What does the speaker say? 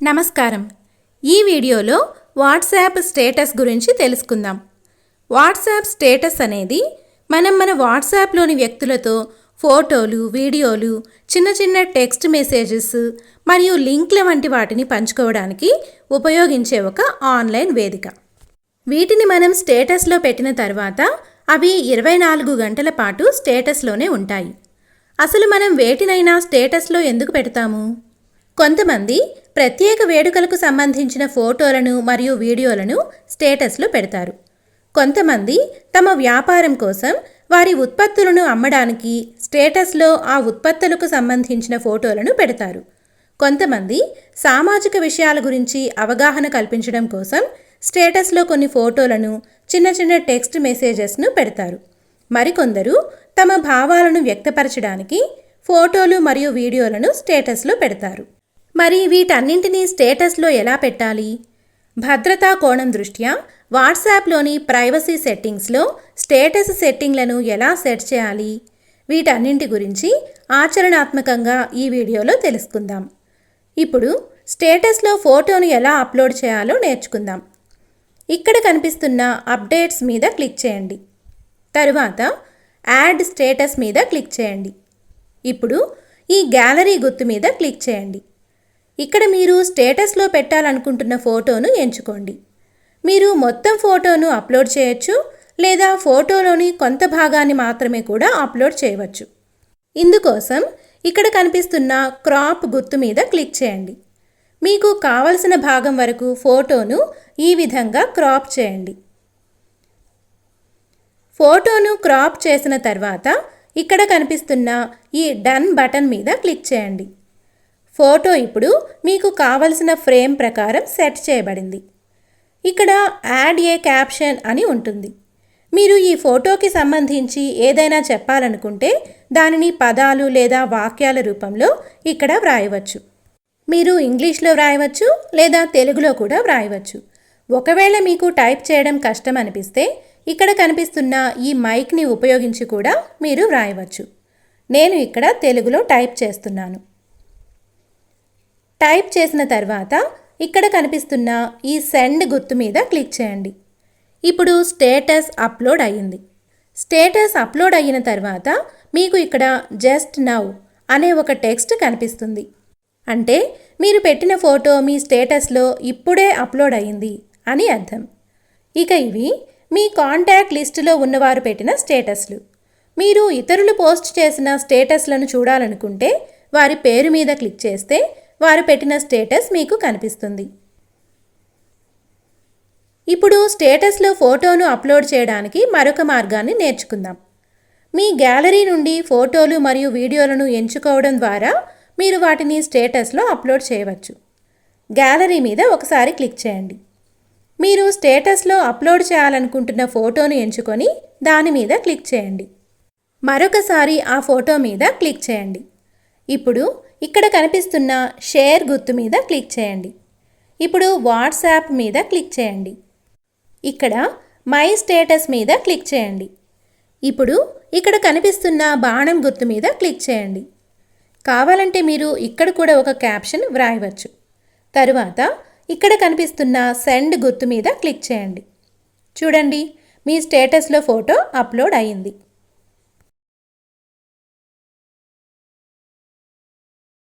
నమస్కారం. ఈ వీడియోలో వాట్సాప్ స్టేటస్ గురించి తెలుసుకుందాం. వాట్సాప్ స్టేటస్ అనేది మనం మన వాట్సాప్లోని వ్యక్తులతో ఫోటోలు వీడియోలు చిన్న చిన్న టెక్స్ట్ మెసేజెస్ మరియు లింక్ల వంటి వాటిని పంచుకోవడానికి ఉపయోగించే ఒక ఆన్లైన్ వేదిక. వీటిని మనం స్టేటస్లో పెట్టిన తర్వాత అవి ఇరవై నాలుగు గంటల పాటు స్టేటస్లోనే ఉంటాయి. అసలు మనం వేటినైనా స్టేటస్లో ఎందుకు పెడతాము? కొంతమంది ప్రత్యేక వేడుకలకు సంబంధించిన ఫోటోలను మరియు వీడియోలను స్టేటస్లో పెడతారు. కొంతమంది తమ వ్యాపారం కోసం వారి ఉత్పత్తులను అమ్మడానికి స్టేటస్లో ఆ ఉత్పత్తులకు సంబంధించిన ఫోటోలను పెడతారు. కొంతమంది సామాజిక విషయాల గురించి అవగాహన కల్పించడం కోసం స్టేటస్లో కొన్ని ఫోటోలను చిన్న చిన్న టెక్స్ట్ మెసేజెస్ను పెడతారు. మరికొందరు తమ భావాలను వ్యక్తపరచడానికి ఫోటోలు మరియు వీడియోలను స్టేటస్లో పెడతారు. మరి వీటన్నింటినీ స్టేటస్లో ఎలా పెట్టాలి? భద్రతా కోణం దృష్ట్యా వాట్సాప్లోని ప్రైవసీ సెట్టింగ్స్లో స్టేటస్ సెట్టింగ్లను ఎలా సెట్ చేయాలి? వీటన్నింటి గురించి ఆచరణాత్మకంగా ఈ వీడియోలో తెలుసుకుందాం. ఇప్పుడు స్టేటస్లో ఫోటోను ఎలా అప్లోడ్ చేయాలో నేర్చుకుందాం. ఇక్కడ కనిపిస్తున్న అప్డేట్స్ మీద క్లిక్ చేయండి. తరువాత యాడ్ స్టేటస్ మీద క్లిక్ చేయండి. ఇప్పుడు ఈ గ్యాలరీ గుర్తు మీద క్లిక్ చేయండి. ఇక్కడ మీరు స్టేటస్లో పెట్టాలనుకుంటున్న ఫోటోను ఎంచుకోండి. మీరు మొత్తం ఫోటోను అప్లోడ్ చేయొచ్చు లేదా ఫోటోలోని కొంత భాగాన్ని మాత్రమే కూడా అప్లోడ్ చేయవచ్చు. ఇందుకోసం ఇక్కడ కనిపిస్తున్న క్రాప్ గుర్తు మీద క్లిక్ చేయండి. మీకు కావలసిన భాగం వరకు ఫోటోను ఈ విధంగా క్రాప్ చేయండి. ఫోటోను క్రాప్ చేసిన తర్వాత ఇక్కడ కనిపిస్తున్న ఈ డన్ బటన్ మీద క్లిక్ చేయండి. ఫోటో ఇప్పుడు మీకు కావలసిన ఫ్రేమ్ ప్రకారం సెట్ చేయబడింది. ఇక్కడ యాడ్ ఏ క్యాప్షన్ అని ఉంటుంది. మీరు ఈ ఫోటోకి సంబంధించి ఏదైనా చెప్పాలనుకుంటే దానిని పదాలు లేదా వాక్యాల రూపంలో ఇక్కడ వ్రాయవచ్చు. మీరు ఇంగ్లీష్లో వ్రాయవచ్చు లేదా తెలుగులో కూడా వ్రాయవచ్చు. ఒకవేళ మీకు టైప్ చేయడం కష్టం అనిపిస్తే ఇక్కడ కనిపిస్తున్న ఈ మైక్ని ఉపయోగించి కూడా మీరు వ్రాయవచ్చు. నేను ఇక్కడ తెలుగులో టైప్ చేస్తున్నాను. టైప్ చేసిన తర్వాత ఇక్కడ కనిపిస్తున్న ఈ సెండ్ గుర్తు మీద క్లిక్ చేయండి. ఇప్పుడు స్టేటస్ అప్లోడ్ అయ్యింది. స్టేటస్ అప్లోడ్ అయిన తర్వాత మీకు ఇక్కడ జస్ట్ నౌ అనే ఒక టెక్స్ట్ కనిపిస్తుంది. అంటే మీరు పెట్టిన ఫోటో మీ స్టేటస్లో ఇప్పుడే అప్లోడ్ అయ్యింది అని అర్థం. ఇక ఇవి మీ కాంటాక్ట్ లిస్టులో ఉన్నవారు పెట్టిన స్టేటస్లు. మీరు ఇతరులు పోస్ట్ చేసిన స్టేటస్లను చూడాలనుకుంటే వారి పేరు మీద క్లిక్ చేస్తే వారు పెట్టిన స్టేటస్ మీకు కనిపిస్తుంది. ఇప్పుడు స్టేటస్లో ఫోటోను అప్లోడ్ చేయడానికి మరొక మార్గాన్ని నేర్చుకుందాం. మీ గ్యాలరీ నుండి ఫోటోలు మరియు వీడియోలను ఎంచుకోవడం ద్వారా మీరు వాటిని స్టేటస్లో అప్లోడ్ చేయవచ్చు. గ్యాలరీ మీద ఒకసారి క్లిక్ చేయండి. మీరు స్టేటస్లో అప్లోడ్ చేయాలనుకుంటున్న ఫోటోను ఎంచుకొని దాని మీద క్లిక్ చేయండి. మరొకసారి ఆ ఫోటో మీద క్లిక్ చేయండి. ఇప్పుడు ఇక్కడ కనిపిస్తున్న షేర్ గుర్తు మీద క్లిక్ చేయండి. ఇప్పుడు వాట్సాప్ మీద క్లిక్ చేయండి. ఇక్కడ మై స్టేటస్ మీద క్లిక్ చేయండి. ఇప్పుడు ఇక్కడ కనిపిస్తున్న బాణం గుర్తు మీద క్లిక్ చేయండి. కావాలంటే మీరు ఇక్కడ కూడా ఒక క్యాప్షన్ వ్రాయవచ్చు. తరువాత ఇక్కడ కనిపిస్తున్న సెండ్ గుర్తు మీద క్లిక్ చేయండి. చూడండి మీ స్టేటస్లో ఫోటో అప్లోడ్ అయ్యింది